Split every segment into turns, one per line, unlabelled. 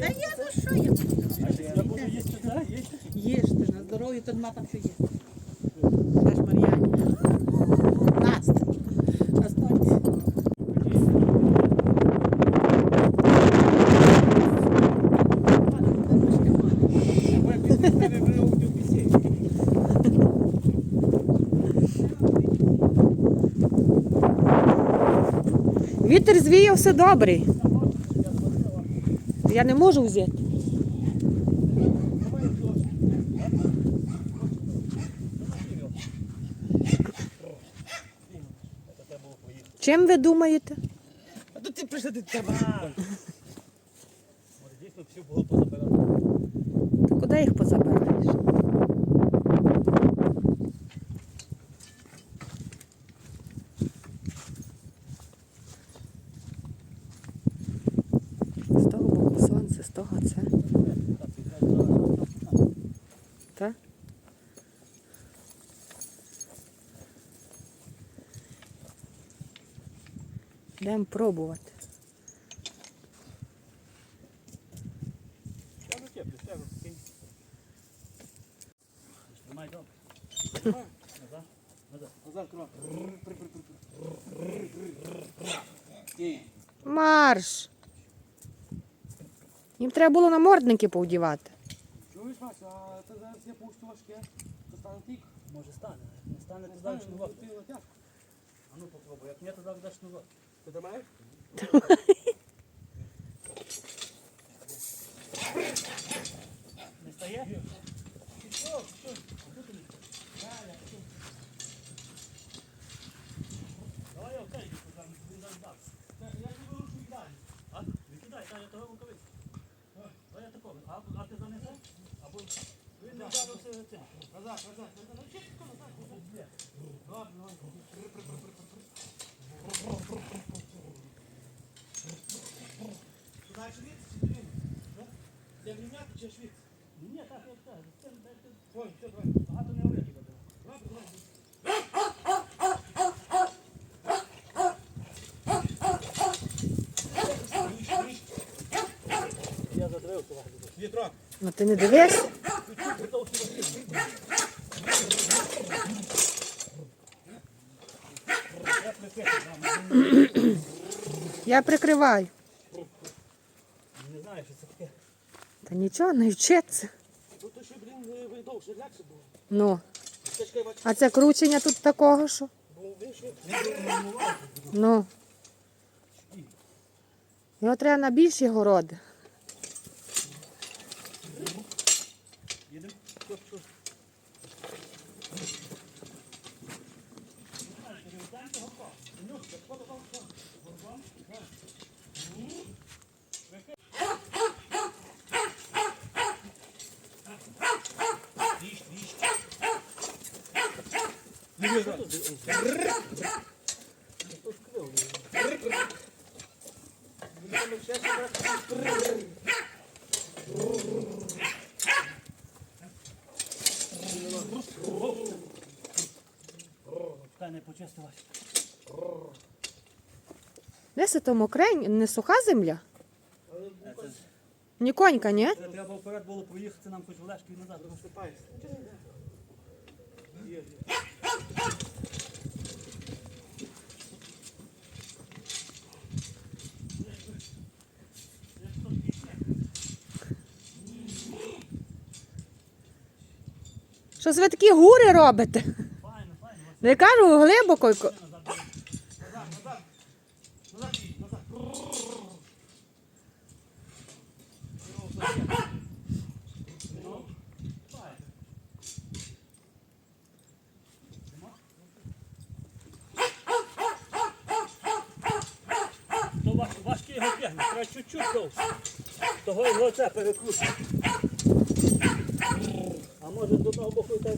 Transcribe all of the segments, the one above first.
Та я ну що я буду? Їжте на здоров'я, то нема там що
у.
Вітер звіяв все добрий. Я не можу взяти. Чим ви думаєте?
А то ти прийшли до тебе. Дійсно всю було позабирати.
Куди їх позабираєш? З того боку сонце, з того це. Так? Йдемо пробувати.
Я не теплю, все розкинь. Тримай добре. Назад, назад. Назад, кров. Ні.
Марш! Їм треба було намордники повдівати.
Чуєш, Вася, а це зараз я пущу важке, то стане тік.
Може стане. Не стане, ти
Знаю, ну,
шнурок. А ну попробуй. Як ні, то дав даш шнурок.
Ти тримаєш?
Не
Це грімняти чи швидше?
Ні, так, як так. Це дай ти
Ой, все, давай.
багато не говорити буде.
Ладно, ладно.
Я задивився вас.
Вітрак.
Ну ти не дивись.
Я прикрив.
Я прикриваю.
Не знаю, що це таке.
Та нічого, не вчиться.
Ну, ще, блін, довше легше було.
Ну. А це кручення тут такого, що?
Що?
Ну. Його треба на більші городи.
Не почистилась.
Де це то мокрень, не суха земля? Ні конька, ні?
Це треба вперед було проїхати нам хоч в лешки і назад.
Розсипаєшся.
Щось ви такі гури робите?
Файно, файно.
Не кажу глибоко.
Треба чуть-чуть довше. Того його це перекрутить. А може з одного боку і. Так,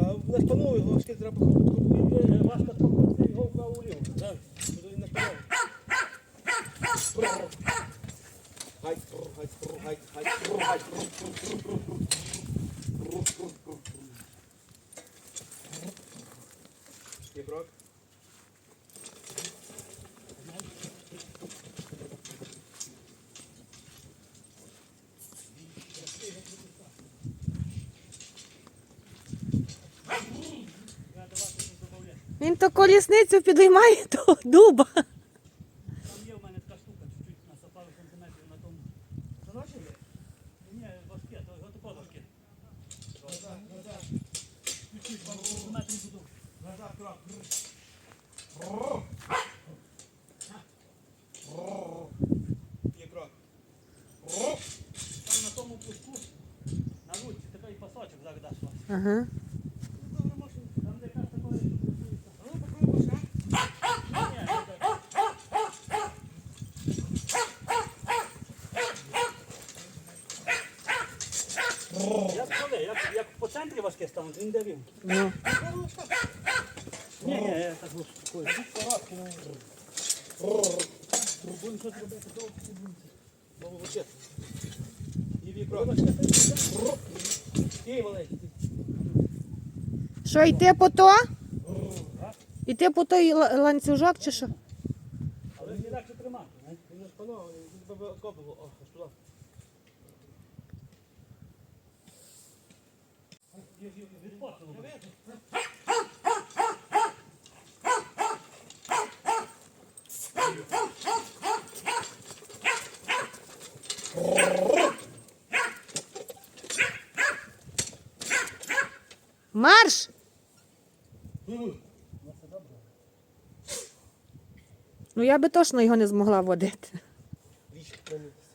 А на шпанову його важке треба
е, важко трохи його вправо вліво.
Так, буду і на шпанову. Гай, гай, гай, гай, гай. Вітрак.
Він то колісницю підіймає до дуба.
Там є в мене така штука, чуть-чуть насипали сантиметрів на тому.
Заносив?
Ні, важке, то його тако важке. Чуть-чуть, пару сантиметрів буду.
Назад, крок. Є крок.
Там на тому пуску, на ручці, такий пасочок зараз даш.
Ага.
Добре, можна.
Там де якраз такої, що працюється.
А ну попробуй, а?
Ні, ні, ні, так. Як коли? Як, як по центрі він?
Ну.
Ні, ні, я так успокоюсь. Будемо щось робити, то
Бабу вчити. І вій крок. І маленький.
Що, йти по то? Йти по той ланцюжок чи що?
Але не легше тримати, знаєш?
Він не спано, він тебе окопило. О, аж туди.
Марш! Ну я би точно його не змогла водити.
Вічки хранитися.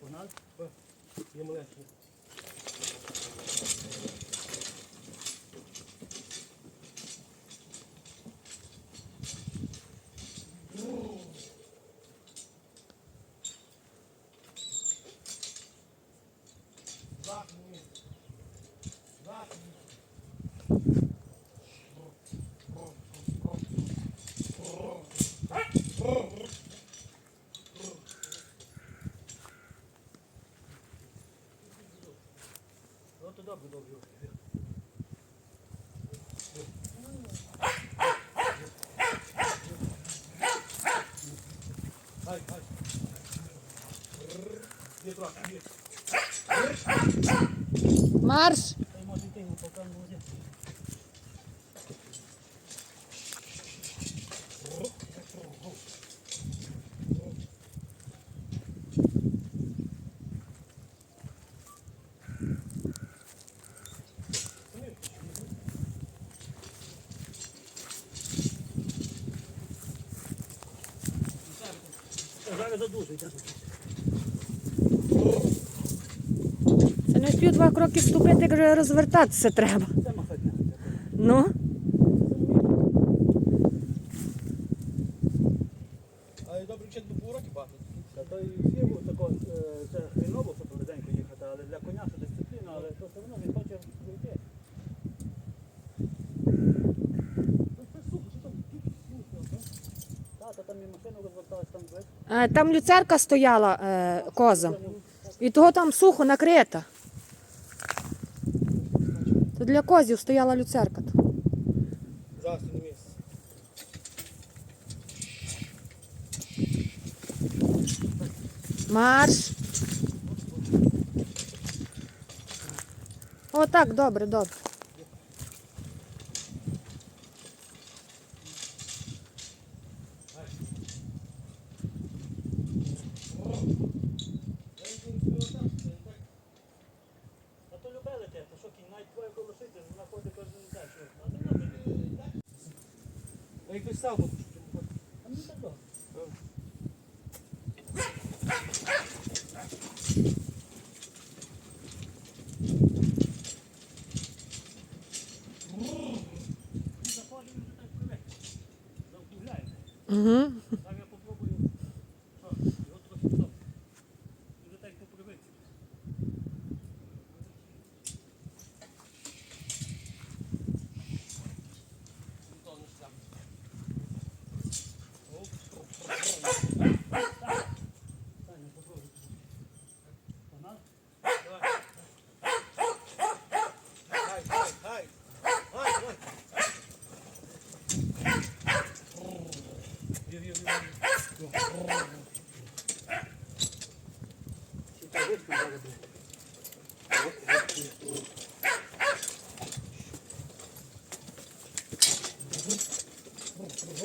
Погнали?
Є маленький.
От добре, добре.
Хай, хай. Є крок, є.
Марш!
Зараз задужуйте.
Не встиг два кроки ступити, як вже розвертатися треба. Ну,
А добре, вчити до повороті багато.
Та то і всі тако, е, це хріново, щоб близенько їхати, але для коня це дисципліна, але то все одно він хоче пройти. Що? Та, там і машину розверталась, там
е, там люцерка стояла е, коза. І того там сухо накрита. То для козів стояла люцерка.
Зараз на місці.
Марш! О, так, добре, добре.
навіть твоє колосити, вона ходить кожен день. що, А то вона тобі.
А якось сам попущу.
А мені так добре. Заходимо, вже так привик. Завкругляємо.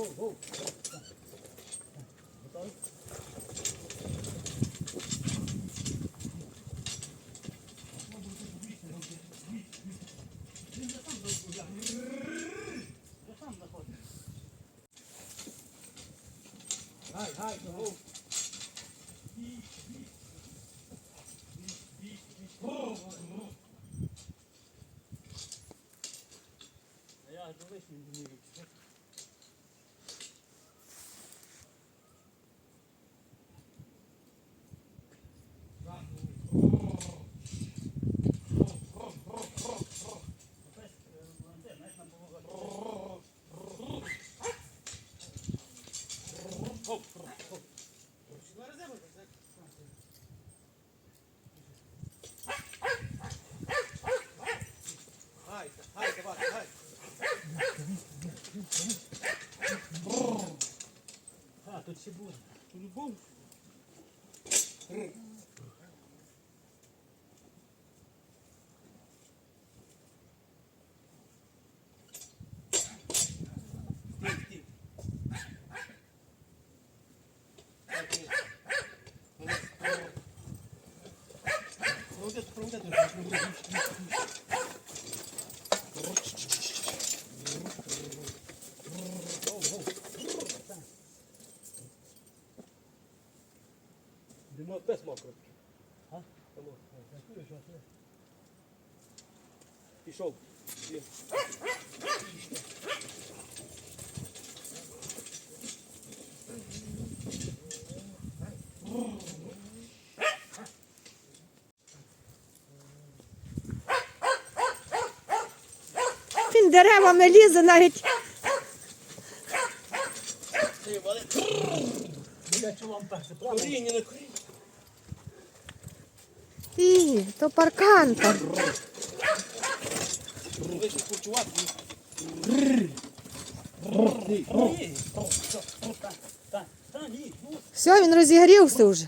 はいは
い。Тут ще буде.
По-любому. Димо без мокро.
А?
Тому, Пішов. Блін.
Він деревами лізе навіть.
Це вали.
Я чув вам перше, правда?
Коріння на коріння.
І, то паркан Все, він розігрівся вже.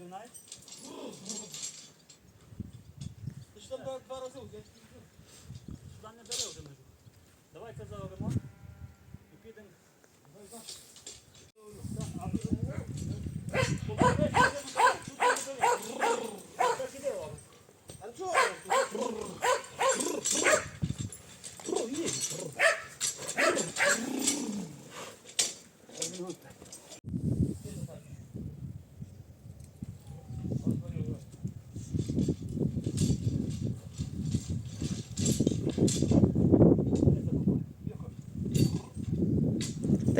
не знаєш?
Ти ж там два- два рази. я-
Сюди не бери вже межу. Давайте заоремо і підемо. Так, а ви- Побачиш, тут не бери. Так іде, Олег.
А чого?
О, є.
Та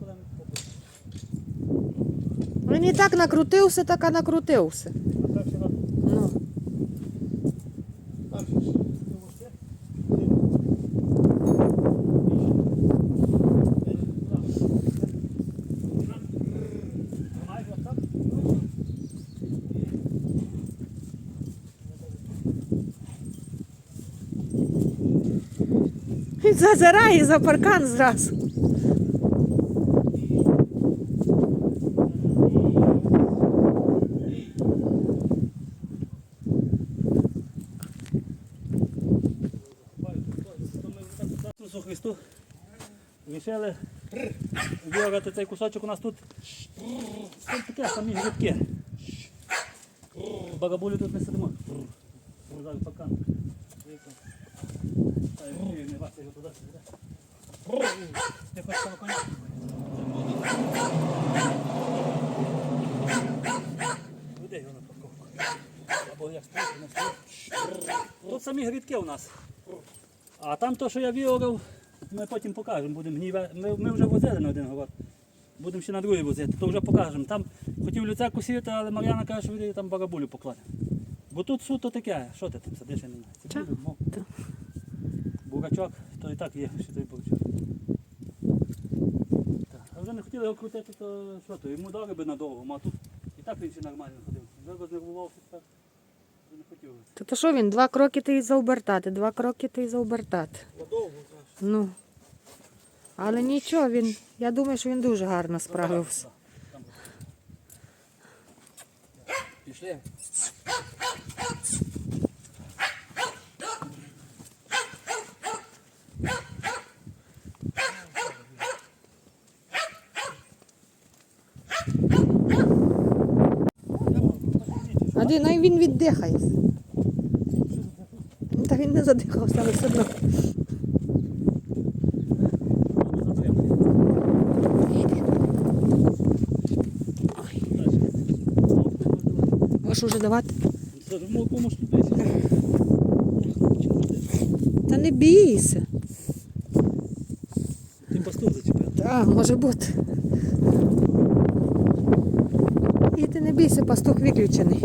колен попустить.
Він і так накрутився, так і накрутився.
А перший раз
Ну.
Довести? Тримай його так.
Він зазирає за паркан зразу.
Христу. Рішили вирвати цей кусочок у нас тут. Таке самі грибки. Багабулі тут не сидимо. Зараз пакан. Його туди сюди. Ти хочеш того коня? Веди його на парковку. Тут самі грідки у нас. А там то, що я виорав, ми потім покажемо. Будемо гніве. Ми, ми вже возили на один город. Будемо ще на другий возити, то вже покажемо. Там хотів люця косити, але Мар'яна каже, що там барабулю покладе. Бо тут суто таке, що ти там сидиш, я не знаю. Це буде, мов.
Та.
То і так є, що той. Так. А вже не хотіли його крутити, то що то, йому дали би надовго, а тут і так він ще нормально ходив. Вже рознервувався тепер. Вже не хотів.
То, то що він? Два кроки ти і заобертати, два кроки ти і заобертати.
Надовго, каже.
Ну. Але нічого, він. Я думаю, що він дуже гарно справився.
Пішли.
А де най він віддихає. Та він не задихався, але все одно. Можеш уже давати? Та не бійся.
Ти пастух зачепив.
Так, може бути. І ти не бійся, пастух виключений.